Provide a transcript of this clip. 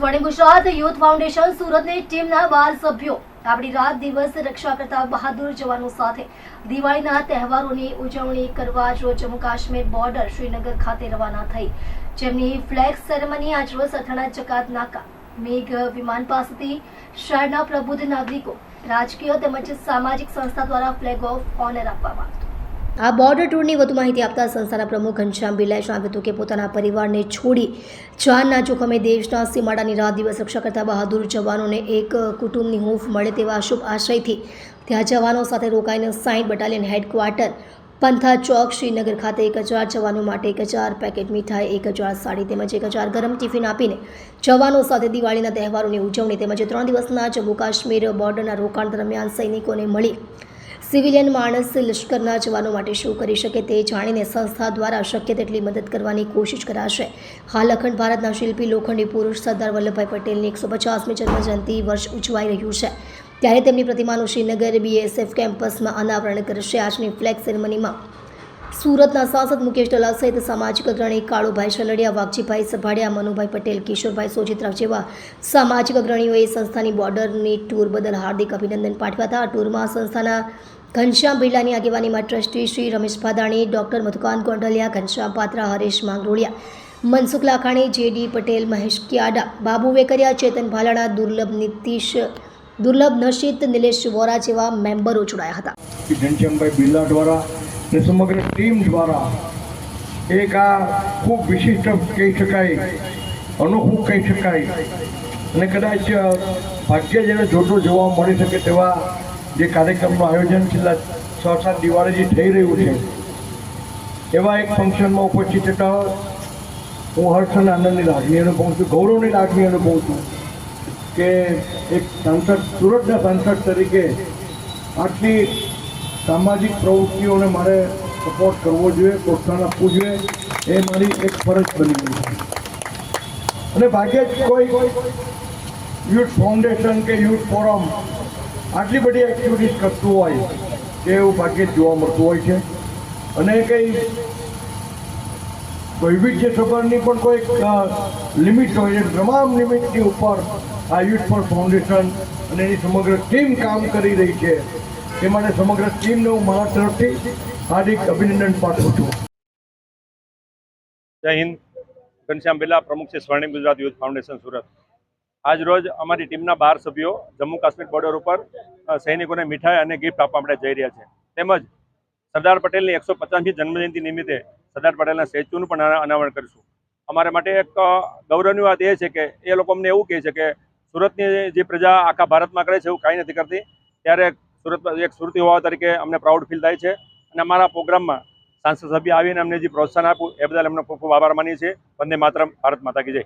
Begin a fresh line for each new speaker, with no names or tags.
સ્વર્ણિમ Gujarat youth foundation સુરતની ટીમના બાર સભ્યો આપણી રાત દિવસ રક્ષા કરતા બહાદુર જવાનો સાથે દિવાળીના તહેવારોની ઉજવણી કરવા રોજ જમ્મુ કાશ્મીર બોર્ડર શ્રીનગર ખાતે રવાના થઈ. જેમની ફ્લેગ સેરેમની આજરોજ સથાણા ચકાત નાકા મેઘ વિમાન પાસેથી શહેરના પ્રબુદ્ધ નાગરિકો, રાજકીય તેમજ સામાજિક સંસ્થા દ્વારા ફ્લેગ ઓફ ઓનર આપવામાં આવ્યું આ બોર્ડર ટૂરની વધુ માહિતી આપતા સંસ્થાના પ્રમુખ ઘનશ્યામ બિરલાએ જણાવ્યું હતું કે પોતાના પરિવારને છોડી જાનના જોખમે દેશના સીમાડાની રાત દિવસ રક્ષા કરતા બહાદુર જવાનોને એક કુટુંબની હૂંફ મળે તેવા શુભ આશયથી ત્યાં જવાનો સાથે રોકાઈને સાઈઠ બટાલિયન હેડક્વાર્ટર પંથા ચોક, શ્રીનગર ખાતે એક હજાર જવાનો માટે એક હજાર પેકેટ મીઠાઈ, એક હજાર સાડી તેમજ એક હજાર ગરમ ટિફિન આપીને જવાનો સાથે દિવાળીના તહેવારોની ઉજવણી તેમજ ત્રણ દિવસના જમ્મુ કાશ્મીર બોર્ડરના રોકાણ દરમિયાન સૈનિકોને મળી સિવિલિયન માણસ લશ્કરના જવાનો માટે શું કરી શકે તે જાણીને સંસ્થા દ્વારા શક્ય તેટલી મદદ કરવાની કોશિશ કરાશે. હાલ અખંડ ભારતના શિલ્પી લોખંડી પુરુષ સરદાર વલ્લભભાઈ પટેલની એકસો પચાસમી જન્મજયંતિ વર્ષ ઉજવાઈ રહ્યું છે. ત્યારે તેમની પ્રતિમાનું શ્રીનગર બીએસએફ કેમ્પસમાં અનાવરણ કરશે. આજની ફ્લેગ સેરેમનીમાં સુરતના સાંસદ મુકેશ દલાલ સહિત સામાજિક અગ્રણી કાળુભાઈ છલડિયા વાઘજીભાઈ સભાડિયા, મનુભાઈ પટેલ, કિશોરભાઈ સોજિત્રા જેવા સામાજિક અગ્રણીઓએ સંસ્થાની બોર્ડરની ટૂર બદલ હાર્દિક અભિનંદન પાઠવ્યા હતા. આ ટૂરમાં સંસ્થાના ઘનશ્યામ બિરલાની આગેવાનીમાં trustee Shri Ramesh Bhadani, doctor Madhukant Gondaliya, Ghanshyam Patra, Haresh Mangroliya, Mansukh Lakhani, JD Patel, Mahesh Kyada, Babu Vekariya, Chetan Bhalana, Durlabh Nitish, Durlabh નશિત, Nilesh Vora જેવા મેમ્બરો જોડાયા હતા.
ઘનશ્યામભાઈ બિરલા દ્વારા ને સમગ્ર ટીમ દ્વારા એક આ ખૂબ વિશિષ્ટ કહી શકાય, અનોખું કહી શકાય. અને કદાચ ભાગ્ય જેને જોતો જોવા મળી શકે તેવા જે કાર્યક્રમનું આયોજન છેલ્લા છ સાત દિવાળીથી થઈ રહ્યું છે. એવા એક ફંક્શનમાં ઉપસ્થિત હતા. હું હર્ષ અને આનંદની લાગણી અનુભવું છું, ગૌરવની લાગણી અનુભવું છું કે એક સાંસદ, સુરતના સાંસદ તરીકે આટલી સામાજિક પ્રવૃત્તિઓને મારે સપોર્ટ કરવો જોઈએ, પ્રોત્સાહન આપવું જોઈએ. એ મારી એક ફરજ બની ગઈ છે. અને ભાગ્યે જ કોઈ યુથ ફાઉન્ડેશન કે યુથ ફોરમ આટલી બધી એક્ટિવિટીઝ કરતું હોય કે એવું ભાગ્યે જ જોવા મળતું હોય છે. અને કંઈ વૈવિધ્ય સભાની પણ કોઈ લિમિટ હોય છે. તમામ લિમિટની ઉપર આ યુથ ફોર ફાઉન્ડેશન અને એની સમગ્ર ટીમ કામ કરી રહી છે. એ માટે સમગ્ર ટીમને હું મારા તરફથી હાર્દિક અભિનંદન પાઠવું છું.
જય હિન્દ. ઘનશ્યામ બિરલા, પ્રમુખ છે સ્વર્ણિમ ગુજરાત યુથ ફાઉન્ડેશન સુરત. આજ રોજ અમારી ટીમના બાર સભ્યો જમ્મુ કાશ્મીર બોર્ડર ઉપર સૈનિકોને મીઠાઈ અને ગિફ્ટ આપવા માટે જઈ રહ્યા છે. તેમજ સરદાર પટેલની એકસો પચાસમી જન્મજયંતિ નિમિત્તે સરદાર પટેલના સ્ટેચ્યુનું પણ અના- અનાવરણ કરીશું. અમારા માટે એક ગૌરવની વાત એ છે કે એ લોકો અમને એવું કહે છે કે સુરતની જે પ્રજા આખા ભારતમાં કરે છે એવું કાંઈ નથી કરતી, ત્યારે સુરત એક સુરતી હોવા તરીકે અમને પ્રાઉડ ફીલ થાય છે. અને અમારા પ્રોગ્રામમાં સાંસદ સભ્ય આવીને અમને જે પ્રોત્સાહન આપ્યું, એ બદલ એમનો ખૂબ ખૂબ આભાર માનીએ છીએ. વંદે માતરમ, ભારત માતા કી જય.